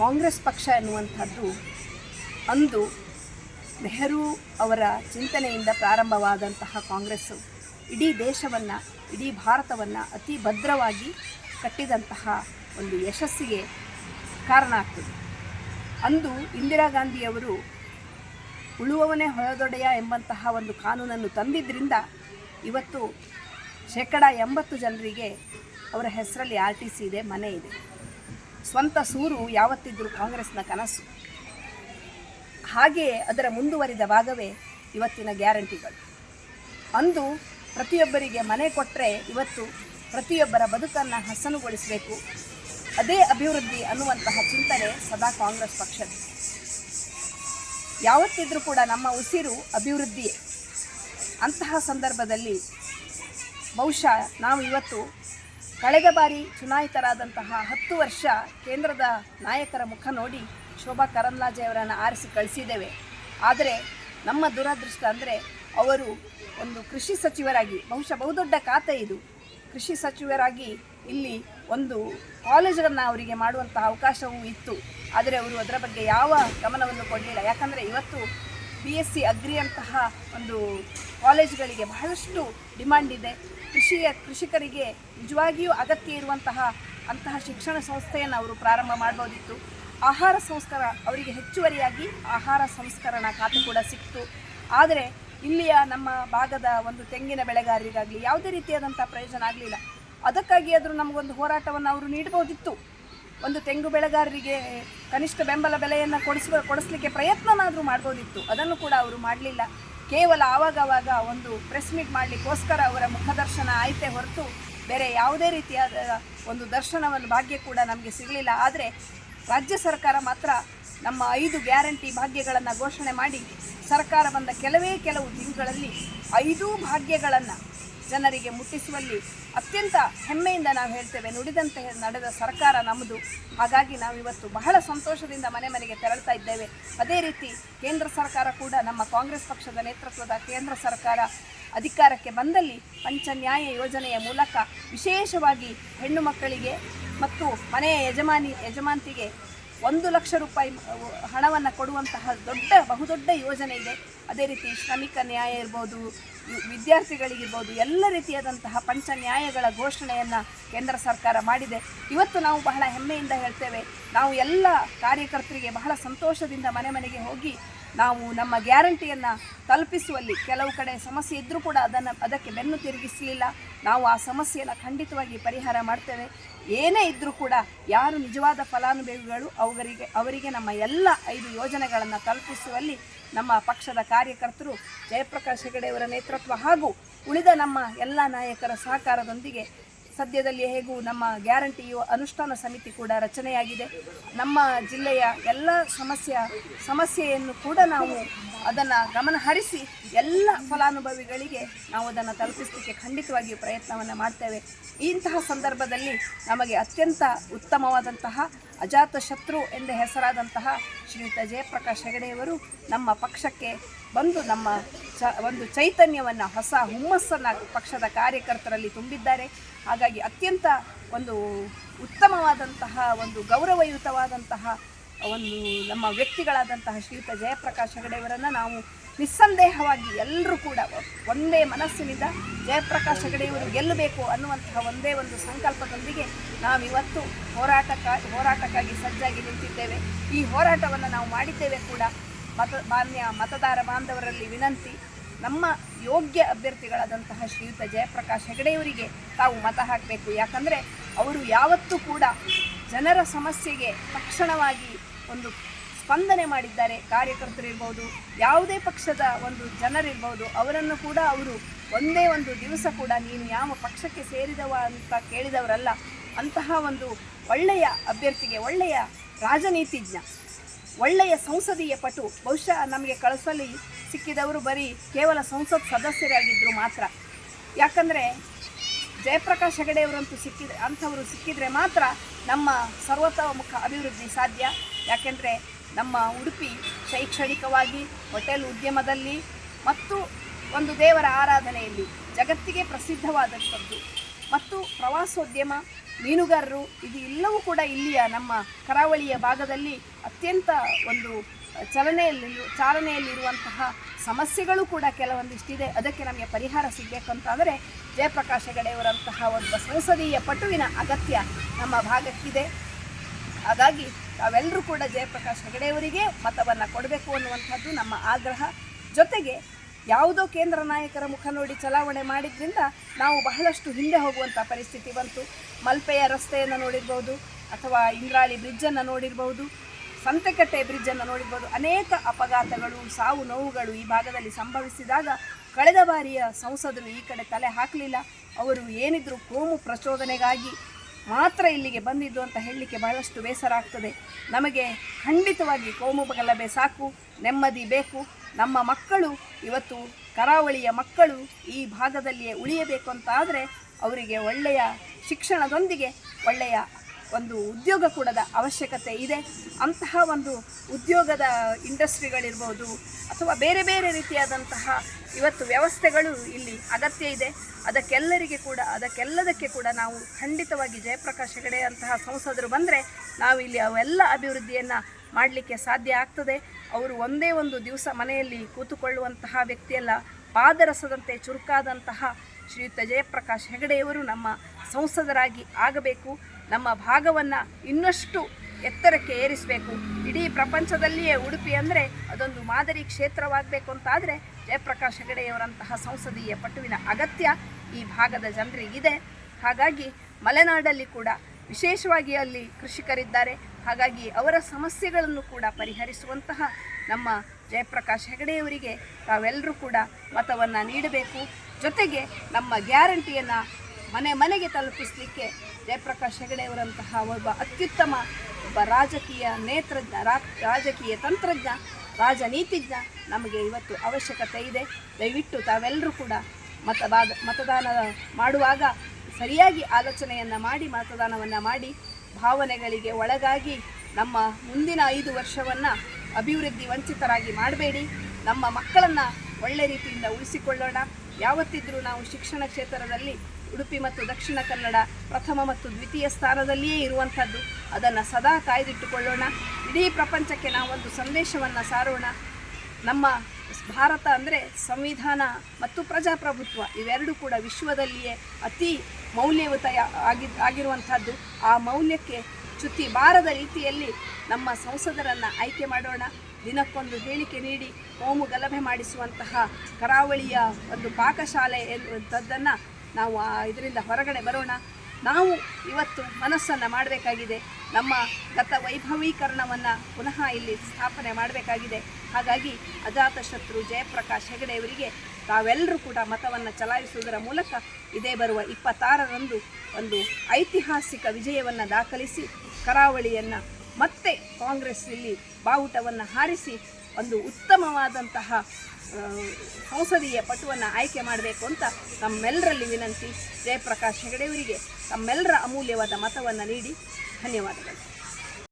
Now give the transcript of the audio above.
ಕಾಂಗ್ರೆಸ್ ಪಕ್ಷ ಎನ್ನುವಂಥದ್ದು ಅಂದು ನೆಹರು ಅವರ ಚಿಂತನೆಯಿಂದ ಪ್ರಾರಂಭವಾದಂತಹ ಕಾಂಗ್ರೆಸ್ಸು. ಇಡೀ ದೇಶವನ್ನು, ಇಡೀ ಭಾರತವನ್ನು ಅತಿ ಭದ್ರವಾಗಿ ಕಟ್ಟಿದಂತಹ ಒಂದು ಯಶಸ್ಸಿಗೆ ಕಾರಣ ಆಗ್ತದೆ. ಅಂದು ಇಂದಿರಾ ಗಾಂಧಿಯವರು ಉಳುವವನೇ ಹೊರದೊಡೆಯ ಎಂಬಂತಹ ಒಂದು ಕಾನೂನನ್ನು ತಂದಿದ್ದರಿಂದ ಇವತ್ತು ಶೇಕಡ ಎಂಬತ್ತು ಜನರಿಗೆ ಅವರ ಹೆಸರಲ್ಲಿ ಆರ್ ಟಿ ಸಿ ಇದೆ, ಮನೆ ಇದೆ. ಸ್ವಂತ ಸೂರು ಯಾವತ್ತಿದ್ದರೂ ಕಾಂಗ್ರೆಸ್ನ ಕನಸು. ಹಾಗೆಯೇ ಅದರ ಮುಂದುವರಿದ ಭಾಗವೇ ಇವತ್ತಿನ ಗ್ಯಾರಂಟಿಗಳು. ಅಂದು ಪ್ರತಿಯೊಬ್ಬರಿಗೆ ಮನೆ ಕೊಟ್ಟರೆ ಇವತ್ತು ಪ್ರತಿಯೊಬ್ಬರ ಬದುಕನ್ನು ಹಸನುಗೊಳಿಸಬೇಕು. ಅದೇ ಅಭಿವೃದ್ಧಿ ಅನ್ನುವಂತಹ ಚಿಂತನೆ ಸದಾ ಕಾಂಗ್ರೆಸ್ ಪಕ್ಷದ. ಯಾವತ್ತಿದ್ರೂ ಕೂಡ ನಮ್ಮ ಉಸಿರು ಅಭಿವೃದ್ಧಿಯೇ. ಅಂತಹ ಸಂದರ್ಭದಲ್ಲಿ ಬಹುಶಃ ನಾವು ಇವತ್ತು ಕಳೆದ ಬಾರಿ ಚುನಾಯಿತರಾದಂತಹ ಹತ್ತು ವರ್ಷ ಕೇಂದ್ರದ ನಾಯಕರ ಮುಖ ನೋಡಿ ಶೋಭಾ ಕರಂದ್ಲಾಜೆ ಆರಿಸಿ ಕಳಿಸಿದ್ದೇವೆ. ಆದರೆ ನಮ್ಮ ದುರಾದೃಷ್ಟ ಅಂದರೆ ಅವರು ಒಂದು ಕೃಷಿ ಸಚಿವರಾಗಿ, ಬಹುಶಃ ಬಹುದೊಡ್ಡ ಖಾತೆ ಇದು. ಕೃಷಿ ಸಚಿವರಾಗಿ ಇಲ್ಲಿ ಒಂದು ಕಾಲೇಜನ್ನು ಅವರಿಗೆ ಮಾಡುವಂತಹ ಅವಕಾಶವೂ ಇತ್ತು. ಆದರೆ ಅವರು ಅದರ ಬಗ್ಗೆ ಯಾವ ಗಮನವನ್ನು ಕೊಡಲಿಲ್ಲ. ಯಾಕಂದರೆ ಇವತ್ತು ಬಿ ಎಸ್ ಸಿ ಅಗ್ರಿಯಂತಹ ಒಂದು ಕಾಲೇಜುಗಳಿಗೆ ಬಹಳಷ್ಟು ಡಿಮ್ಯಾಂಡ್ ಇದೆ. ಕೃಷಿಯ ಕೃಷಿಕರಿಗೆ ನಿಜವಾಗಿಯೂ ಅಗತ್ಯ ಇರುವಂತಹ ಅಂತಹ ಶಿಕ್ಷಣ ಸಂಸ್ಥೆಯನ್ನು ಅವರು ಪ್ರಾರಂಭ ಮಾಡ್ಬೋದಿತ್ತು. ಆಹಾರ ಸಂಸ್ಕಾರ ಅವರಿಗೆ ಹೆಚ್ಚುವರಿಯಾಗಿ ಆಹಾರ ಸಂಸ್ಕರಣಾ ಖಾತೆ ಕೂಡ ಸಿಕ್ತು. ಆದರೆ ಇಲ್ಲಿಯ ನಮ್ಮ ಭಾಗದ ಒಂದು ತೆಂಗಿನ ಬೆಳೆಗಾರರಿಗಾಗಲಿ ಯಾವುದೇ ರೀತಿಯಾದಂಥ ಪ್ರಯೋಜನ ಆಗಲಿಲ್ಲ. ಅದಕ್ಕಾಗಿ ಆದರೂ ನಮಗೊಂದು ಹೋರಾಟವನ್ನು ಅವರು ನೀಡಬಹುದಿತ್ತು ಒಂದು ತೆಂಗು ಬೆಳೆಗಾರರಿಗೆ ಕನಿಷ್ಠ ಬೆಂಬಲ ಬೆಲೆಯನ್ನು ಕೊಡಿಸುವ, ಕೊಡಿಸ್ಲಿಕ್ಕೆ ಪ್ರಯತ್ನನಾದರೂ ಮಾಡ್ಬೋದಿತ್ತು. ಅದನ್ನು ಕೂಡ ಅವರು ಮಾಡಲಿಲ್ಲ. ಕೇವಲ ಆವಾಗವಾಗ ಒಂದು ಪ್ರೆಸ್ ಮೀಟ್ ಮಾಡಲಿಕ್ಕೋಸ್ಕರ ಅವರ ಮುಖದರ್ಶನ ಆಯಿತೇ ಹೊರತು ಬೇರೆ ಯಾವುದೇ ರೀತಿಯಾದ ಒಂದು ದರ್ಶನವನ್ನು ಭಾಗ್ಯ ಕೂಡ ನಮಗೆ ಸಿಗಲಿಲ್ಲ. ಆದರೆ ರಾಜ್ಯ ಸರ್ಕಾರ ಮಾತ್ರ ನಮ್ಮ ಐದು ಗ್ಯಾರಂಟಿ ಭಾಗ್ಯಗಳನ್ನು ಘೋಷಣೆ ಮಾಡಿ, ಸರ್ಕಾರ ಬಂದ ಕೆಲವೇ ಕೆಲವು ದಿನಗಳಲ್ಲಿ ಐದೂ ಭಾಗ್ಯಗಳನ್ನು ಜನರಿಗೆ ಮುಟ್ಟಿಸುವಲ್ಲಿ ಅತ್ಯಂತ ಹೆಮ್ಮೆಯಿಂದ ನಾವು ಹೇಳ್ತೇವೆ, ನುಡಿದಂತೆ ನಡೆದ ಸರ್ಕಾರ ನಮ್ಮದು ಹಾಗಾಗಿ ನಾವು ಇವತ್ತು ಬಹಳ ಸಂತೋಷದಿಂದ ಮನೆ ಮನೆಗೆ ತೆರಳ್ತಾ ಇದ್ದೇವೆ. ಅದೇ ರೀತಿ ಕೇಂದ್ರ ಸರ್ಕಾರ ಕೂಡ ನಮ್ಮ ಕಾಂಗ್ರೆಸ್ ಪಕ್ಷದ ನೇತೃತ್ವದ ಕೇಂದ್ರ ಸರ್ಕಾರ ಅಧಿಕಾರಕ್ಕೆ ಬಂದಲ್ಲಿ ಪಂಚನ್ಯಾಯ ಯೋಜನೆಯ ಮೂಲಕ ವಿಶೇಷವಾಗಿ ಹೆಣ್ಣು ಮಕ್ಕಳಿಗೆ ಮತ್ತು ಮನೆಯ ಯಜಮಾನಿ ಯಜಮಾಂತಿಗೆ ಒಂದು ಲಕ್ಷ ರೂಪಾಯಿ ಹಣವನ್ನು ಕೊಡುವಂತಹ ದೊಡ್ಡ, ಬಹುದೊಡ್ಡ ಯೋಜನೆ ಇದೆ. ಅದೇ ರೀತಿ ಶ್ರಮಿಕ ನ್ಯಾಯ ಇರ್ಬೋದು ವಿದ್ಯಾರ್ಥಿಗಳಿಗಿರ್ಬೋದು, ಎಲ್ಲ ರೀತಿಯಾದಂತಹ ಪಂಚ ನ್ಯಾಯಗಳ ಘೋಷಣೆಯನ್ನು ಕೇಂದ್ರ ಸರ್ಕಾರ ಮಾಡಿದೆ. ಇವತ್ತು ನಾವು ಬಹಳ ಹೆಮ್ಮೆಯಿಂದ ಹೇಳ್ತೇವೆ, ನಾವು ಎಲ್ಲ ಕಾರ್ಯಕರ್ತರಿಗೆ ಬಹಳ ಸಂತೋಷದಿಂದ ಮನೆ ಮನೆಗೆ ಹೋಗಿ ನಾವು ನಮ್ಮ ಗ್ಯಾರಂಟಿಯನ್ನು ತಲುಪಿಸುವಲ್ಲಿ ಕೆಲವು ಕಡೆ ಸಮಸ್ಯೆ ಇದ್ದರೂ ಕೂಡ ಅದನ್ನು ಅದಕ್ಕೆ ಬೆನ್ನು ತಿರುಗಿಸಲಿಲ್ಲ. ನಾವು ಆ ಸಮಸ್ಯೆಯನ್ನು ಖಂಡಿತವಾಗಿ ಪರಿಹಾರ ಮಾಡ್ತೇವೆ. ಏನೇ ಇದ್ದರೂ ಕೂಡ ಯಾರು ನಿಜವಾದ ಫಲಾನುಭವಿಗಳು ಅವರಿಗೆ ಅವರಿಗೆ ನಮ್ಮ ಎಲ್ಲ ಐದು ಯೋಜನೆಗಳನ್ನು ತಲುಪಿಸುವಲ್ಲಿ ನಮ್ಮ ಪಕ್ಷದ ಕಾರ್ಯಕರ್ತರು ಜಯಪ್ರಕಾಶ್ ಹೆಗಡೆಯವರ ನೇತೃತ್ವ ಹಾಗೂ ಉಳಿದ ನಮ್ಮ ಎಲ್ಲ ನಾಯಕರ ಸಹಕಾರದೊಂದಿಗೆ ಸದ್ಯದಲ್ಲಿ ಹೇಗೂ ನಮ್ಮ ಗ್ಯಾರಂಟಿಯು ಅನುಷ್ಠಾನ ಸಮಿತಿ ಕೂಡ ರಚನೆಯಾಗಿದೆ. ನಮ್ಮ ಜಿಲ್ಲೆಯ ಎಲ್ಲ ಸಮಸ್ಯೆ, ಸಮಸ್ಯೆಯನ್ನು ಕೂಡ ನಾವು ಅದನ್ನು ಗಮನ ಹರಿಸಿ ಎಲ್ಲ ಫಲಾನುಭವಿಗಳಿಗೆ ನಾವು ಅದನ್ನು ತಲುಪಿಸಲಿಕ್ಕೆ ಖಂಡಿತವಾಗಿಯೂ ಪ್ರಯತ್ನವನ್ನು ಮಾಡ್ತೇವೆ. ಇಂತಹ ಸಂದರ್ಭದಲ್ಲಿ ನಮಗೆ ಅತ್ಯಂತ ಉತ್ತಮವಾದಂತಹ ಅಜಾತ ಶತ್ರು ಎಂದು ಹೆಸರಾದಂತಹ ಶ್ರೀಯುತ ಜಯಪ್ರಕಾಶ್ ಹೆಗಡೆಯವರು ನಮ್ಮ ಪಕ್ಷಕ್ಕೆ ಬಂದು ನಮ್ಮ ಚ, ಒಂದು ಚೈತನ್ಯವನ್ನು, ಹೊಸ ಹುಮ್ಮಸ್ಸನ್ನು ಪಕ್ಷದ ಕಾರ್ಯಕರ್ತರಲ್ಲಿ ತುಂಬಿದ್ದಾರೆ. ಹಾಗಾಗಿ ಅತ್ಯಂತ ಒಂದು ಉತ್ತಮವಾದಂತಹ, ಒಂದು ಗೌರವಯುತವಾದಂತಹ ಒಂದು ನಮ್ಮ ವ್ಯಕ್ತಿಗಳಾದಂತಹ ಶ್ರೀಯುತ ಜಯಪ್ರಕಾಶ್ ಹೆಗಡೆಯವರನ್ನು ನಾವು ನಿಸ್ಸಂದೇಹವಾಗಿ ಎಲ್ಲರೂ ಕೂಡ ಒಂದೇ ಮನಸ್ಸಿನಿಂದ ಜಯಪ್ರಕಾಶ್ ಹೆಗಡೆಯವರು ಗೆಲ್ಲಬೇಕು ಅನ್ನುವಂತಹ ಒಂದೇ ಒಂದು ಸಂಕಲ್ಪದೊಂದಿಗೆ ನಾವಿವತ್ತು ಹೋರಾಟಕ್ಕಾಗಿ ಹೋರಾಟಕ್ಕಾಗಿ ಸಜ್ಜಾಗಿ ನಿಂತಿದ್ದೇವೆ. ಈ ಹೋರಾಟವನ್ನು ನಾವು ಮಾಡಿದ್ದೇವೆ ಕೂಡ. ಮತ, ಮಾನ್ಯ ಮತದಾರ ಬಾಂಧವರಲ್ಲಿ ವಿನಂತಿ. ನಮ್ಮ ಯೋಗ್ಯ ಅಭ್ಯರ್ಥಿಗಳಾದಂತಹ ಶ್ರೀಯುತ ಜಯಪ್ರಕಾಶ್ ಹೆಗಡೆಯವರಿಗೆ ತಾವು ಮತ ಹಾಕಬೇಕು. ಯಾಕಂದರೆ ಅವರು ಯಾವತ್ತೂ ಕೂಡ ಜನರ ಸಮಸ್ಯೆಗೆ ತಕ್ಷಣವಾಗಿ ಒಂದು ಸ್ಪಂದನೆ ಮಾಡಿದ್ದಾರೆ. ಕಾರ್ಯಕರ್ತರಿರ್ಬೋದು ಯಾವುದೇ ಪಕ್ಷದ ಒಂದು ಜನರಿರ್ಬೋದು ಅವರನ್ನು ಕೂಡ ಅವರು ಒಂದೇ ಒಂದು ದಿವಸ ಕೂಡ ನೀನು ಯಾವ ಪಕ್ಷಕ್ಕೆ ಸೇರಿದವ ಅಂತ ಕೇಳಿದವರಲ್ಲ, ಅಂತಹ ಒಂದು ಒಳ್ಳೆಯ ಅಭ್ಯರ್ಥಿಗೆ, ಒಳ್ಳೆಯ ರಾಜನೀತಿಜ್ಞ, ಒಳ್ಳೆಯ ಸಂಸದೀಯ ಪಟು, ಬಹುಶಃ ನಮಗೆ ಕಳಿಸಲಿ ಸಿಕ್ಕಿದವರು ಬರೀ ಕೇವಲ ಸಂಸತ್ ಸದಸ್ಯರಾಗಿದ್ದರು ಮಾತ್ರ. ಯಾಕಂದರೆ ಜಯಪ್ರಕಾಶ್ ಹೆಗಡೆಯವರಂತೂ ಸಿಕ್ಕಿದ್ರೆ, ಅಂಥವರು ಸಿಕ್ಕಿದರೆ ಮಾತ್ರ ನಮ್ಮ ಸರ್ವತೋಮುಖ ಅಭಿವೃದ್ಧಿ ಸಾಧ್ಯ. ಯಾಕೆಂದರೆ ನಮ್ಮ ಉಡುಪಿ ಶೈಕ್ಷಣಿಕವಾಗಿ, ಹೋಟೆಲ್ ಉದ್ಯಮದಲ್ಲಿ ಮತ್ತು ಒಂದು ದೇವರ ಆರಾಧನೆಯಲ್ಲಿ ಜಗತ್ತಿಗೆ ಪ್ರಸಿದ್ಧವಾದಂಥದ್ದು. ಮತ್ತು ಪ್ರವಾಸೋದ್ಯಮ, ಮೀನುಗಾರರು ಇದು ಎಲ್ಲವೂ ಕೂಡ ಇಲ್ಲಿಯ ನಮ್ಮ ಕರಾವಳಿಯ ಭಾಗದಲ್ಲಿ ಅತ್ಯಂತ ಒಂದು ಚಲನೆಯಲ್ಲಿ ಚಾಲನೆಯಲ್ಲಿರುವಂತಹ ಸಮಸ್ಯೆಗಳು ಕೂಡ ಕೆಲವೊಂದಿಷ್ಟಿದೆ. ಅದಕ್ಕೆ ನಮಗೆ ಪರಿಹಾರ ಸಿಗಬೇಕು ಅಂತಾದರೆ ಜಯಪ್ರಕಾಶ್ ಹೆಗಡೆಯವರಂತಹ ಒಬ್ಬ ಸಂಸದೀಯ ಪಟುವಿನ ಅಗತ್ಯ ನಮ್ಮ ಭಾಗಕ್ಕಿದೆ. ಹಾಗಾಗಿ ತಾವೆಲ್ಲರೂ ಕೂಡ ಜಯಪ್ರಕಾಶ್ ಹೆಗಡೆಯವರಿಗೆ ಮತವನ್ನು ಕೊಡಬೇಕು ಅನ್ನುವಂಥದ್ದು ನಮ್ಮ ಆಗ್ರಹ. ಜೊತೆಗೆ ಯಾವುದೋ ಕೇಂದ್ರ ನಾಯಕರ ಮುಖ ನೋಡಿ ಚಲಾವಣೆ ಮಾಡಿದ್ರಿಂದ ನಾವು ಬಹಳಷ್ಟು ಹಿಂದೆ ಹೋಗುವಂಥ ಪರಿಸ್ಥಿತಿ ಬಂತು. ಮಲ್ಪೆಯ ರಸ್ತೆಯನ್ನು ನೋಡಿರ್ಬೋದು ಅಥವಾ ಇಂದ್ರಾಳಿ ಬ್ರಿಡ್ಜನ್ನು ನೋಡಿರ್ಬೋದು. ಸಂತೆಕಟ್ಟೆ ಬ್ರಿಡ್ಜನ್ನು ನೋಡಿರ್ಬೋದು. ಅನೇಕ ಅಪಘಾತಗಳು, ಸಾವು ನೋವುಗಳು ಈ ಭಾಗದಲ್ಲಿ ಸಂಭವಿಸಿದಾಗ ಕಳೆದ ಬಾರಿಯ ಸಂಸದರು ಈ ಕಡೆ ತಲೆ ಹಾಕಲಿಲ್ಲ. ಅವರು ಏನಿದ್ರು ಕೋಮು ಪ್ರಚೋದನೆಗಾಗಿ ಮಾತ್ರ ಇಲ್ಲಿಗೆ ಬಂದಿದ್ದು ಅಂತ ಹೇಳಲಿಕ್ಕೆ ಬಹಳಷ್ಟು ಬೇಸರ ಆಗ್ತದೆ. ನಮಗೆ ಖಂಡಿತವಾಗಿ ಕೋಮು ಗಲಭೆ ಸಾಕು, ನೆಮ್ಮದಿ ಬೇಕು. ನಮ್ಮ ಮಕ್ಕಳು, ಇವತ್ತು ಕರಾವಳಿಯ ಮಕ್ಕಳು ಈ ಭಾಗದಲ್ಲಿಯೇ ಉಳಿಯಬೇಕು ಅಂತ ಆದರೆ ಅವರಿಗೆ ಒಳ್ಳೆಯ ಶಿಕ್ಷಣದೊಂದಿಗೆ ಒಳ್ಳೆಯ ಒಂದು ಉದ್ಯೋಗ ಕೂಡದ ಅವಶ್ಯಕತೆ ಇದೆ. ಅಂತಹ ಒಂದು ಉದ್ಯೋಗದ ಇಂಡಸ್ಟ್ರಿಗಳಿರ್ಬೋದು ಅಥವಾ ಬೇರೆ ಬೇರೆ ರೀತಿಯಾದಂತಹ ಇವತ್ತು ವ್ಯವಸ್ಥೆಗಳು ಇಲ್ಲಿ ಅಗತ್ಯ ಇದೆ. ಅದಕ್ಕೆಲ್ಲರಿಗೆ ಕೂಡ, ಅದಕ್ಕೆಲ್ಲದಕ್ಕೆ ಕೂಡ ನಾವು ಖಂಡಿತವಾಗಿ ಜಯಪ್ರಕಾಶ್ ಹೆಗಡೆ ಅಂತಹ ಸಂಸದರು ಬಂದರೆ ನಾವು ಇಲ್ಲಿ ಅವೆಲ್ಲ ಅಭಿವೃದ್ಧಿಯನ್ನು ಮಾಡಲಿಕ್ಕೆ ಸಾಧ್ಯ ಆಗ್ತದೆ. ಅವರು ಒಂದೇ ಒಂದು ದಿವಸ ಮನೆಯಲ್ಲಿ ಕೂತುಕೊಳ್ಳುವಂತಹ ವ್ಯಕ್ತಿಯಲ್ಲ. ಪಾದರಸದಂತೆ ಚುರುಕಾದಂತಹ ಶ್ರೀಯುತ ಜಯಪ್ರಕಾಶ್ ಹೆಗಡೆಯವರು ನಮ್ಮ ಸಂಸದರಾಗಿ ಆಗಬೇಕು. ನಮ್ಮ ಭಾಗವನ್ನು ಇನ್ನಷ್ಟು ಎತ್ತರಕ್ಕೆ ಏರಿಸಬೇಕು. ಇಡೀ ಪ್ರಪಂಚದಲ್ಲಿಯೇ ಉಡುಪಿ ಅಂದರೆ ಅದೊಂದು ಮಾದರಿ ಕ್ಷೇತ್ರವಾಗಬೇಕು ಅಂತಾದರೆ ಜಯಪ್ರಕಾಶ್ ಹೆಗಡೆಯವರಂತಹ ಸಂಸದೀಯ ಪಟುವಿನ ಅಗತ್ಯ ಈ ಭಾಗದ ಜನರಿಗಿದೆ. ಹಾಗಾಗಿ ಮಲೆನಾಡಲ್ಲಿ ಕೂಡ ವಿಶೇಷವಾಗಿ ಅಲ್ಲಿ ಕೃಷಿಕರಿದ್ದಾರೆ. ಹಾಗಾಗಿ ಅವರ ಸಮಸ್ಯೆಗಳನ್ನು ಕೂಡ ಪರಿಹರಿಸುವಂತಹ ನಮ್ಮ ಜಯಪ್ರಕಾಶ್ ಹೆಗಡೆಯವರಿಗೆ ತಾವೆಲ್ಲರೂ ಕೂಡ ಮತವನ್ನು ನೀಡಬೇಕು. ಜೊತೆಗೆ ನಮ್ಮ ಗ್ಯಾರಂಟಿಯನ್ನು ಮನೆ ಮನೆಗೆ ತಲುಪಿಸಲಿಕ್ಕೆ ಜಯಪ್ರಕಾಶ್ ಹೆಗಡೆಯವರಂತಹ ಒಬ್ಬ ಅತ್ಯುತ್ತಮ ಒಬ್ಬ ರಾಜಕೀಯ ನೇತ್ರಜ್ಞ ರಾಜಕೀಯ ತಂತ್ರಜ್ಞ, ರಾಜನೀತಿಜ್ಞ ನಮಗೆ ಇವತ್ತು ಅವಶ್ಯಕತೆ ಇದೆ. ದಯವಿಟ್ಟು ತಾವೆಲ್ಲರೂ ಕೂಡ ಮತದಾದ, ಮತದಾನ ಮಾಡುವಾಗ ಸರಿಯಾಗಿ ಆಲೋಚನೆಯನ್ನು ಮಾಡಿ, ಮತದಾನವನ್ನು ಮಾಡಿ, ಭಾವನೆಗಳಿಗೆ ಒಳಗಾಗಿ ನಮ್ಮ ಮುಂದಿನ ಐದು ವರ್ಷವನ್ನು ಅಭಿವೃದ್ಧಿ ವಂಚಿತರಾಗಿ ಮಾಡಬೇಡಿ. ನಮ್ಮ ಮಕ್ಕಳನ್ನು ಒಳ್ಳೆ ರೀತಿಯಿಂದ ಉಳಿಸಿಕೊಳ್ಳೋಣ. ಯಾವತ್ತಿದ್ರೂ ನಾವು ಶಿಕ್ಷಣ ಕ್ಷೇತ್ರದಲ್ಲಿ ಉಡುಪಿ ಮತ್ತು ದಕ್ಷಿಣ ಕನ್ನಡ ಪ್ರಥಮ ಮತ್ತು ದ್ವಿತೀಯ ಸ್ಥಾನದಲ್ಲಿಯೇ ಇರುವಂಥದ್ದು. ಅದನ್ನು ಸದಾ ಕಾಯ್ದಿಟ್ಟುಕೊಳ್ಳೋಣ. ಇಡೀ ಪ್ರಪಂಚಕ್ಕೆ ನಾವೊಂದು ಸಂದೇಶವನ್ನು ಸಾರೋಣ. ನಮ್ಮ ಭಾರತ ಅಂದರೆ ಸಂವಿಧಾನ ಮತ್ತು ಪ್ರಜಾಪ್ರಭುತ್ವ ಇವೆರಡೂ ಕೂಡ ವಿಶ್ವದಲ್ಲಿಯೇ ಅತಿ ಮೌಲ್ಯಯುತ ಆಗಿ, ಆಗಿರುವಂಥದ್ದು. ಆ ಮೌಲ್ಯಕ್ಕೆ ಚ್ಯುತಿ ಬಾರದ ರೀತಿಯಲ್ಲಿ ನಮ್ಮ ಸಂಸದರನ್ನು ಆಯ್ಕೆ ಮಾಡೋಣ. ದಿನಕ್ಕೊಂದು ಹೇಳಿಕೆ ನೀಡಿ, ಕೋಮು ಗಲಭೆ ಮಾಡಿಸುವಂತಹ ಕರಾವಳಿಯ ಒಂದು ಪಾಕಶಾಲೆ ಎನ್ನುವಂಥದ್ದನ್ನು ನಾವು ಆ ಇದರಿಂದ ಹೊರಗಡೆ ಬರೋಣ. ನಾವು ಇವತ್ತು ಮನಸ್ಸನ್ನು ಮಾಡಬೇಕಾಗಿದೆ. ನಮ್ಮ ಗತ ವೈಭವೀಕರಣವನ್ನು ಪುನಃ ಇಲ್ಲಿ ಸ್ಥಾಪನೆ ಮಾಡಬೇಕಾಗಿದೆ. ಹಾಗಾಗಿ ಅಜಾತಶತ್ರು ಜಯಪ್ರಕಾಶ್ ಹೆಗಡೆಯವರಿಗೆ ತಾವೆಲ್ಲರೂ ಕೂಡ ಮತವನ್ನು ಚಲಾಯಿಸುವುದರ ಮೂಲಕ ಇದೇ ಬರುವ ಇಪ್ಪತ್ತಾರರಂದು ಒಂದು ಐತಿಹಾಸಿಕ ವಿಜಯವನ್ನು ದಾಖಲಿಸಿ, ಕರಾವಳಿಯನ್ನು ಮತ್ತೆ ಕಾಂಗ್ರೆಸ್ ಇಲ್ಲಿ ಬಾವುಟವನ್ನು ಹಾರಿಸಿ, ಒಂದು ಉತ್ತಮವಾದಂತಹ ಸಂಸದೀಯ ಪಟುವನ್ನು ಆಯ್ಕೆ ಮಾಡಬೇಕು ಅಂತ ತಮ್ಮೆಲ್ಲರಲ್ಲಿ ವಿನಂತಿ. ಜಯಪ್ರಕಾಶ್ ಹೆಗಡೆಯವರಿಗೆ ತಮ್ಮೆಲ್ಲರ ಅಮೂಲ್ಯವಾದ ಮತವನ್ನು ನೀಡಿ ಧನ್ಯವಾದಗಳು.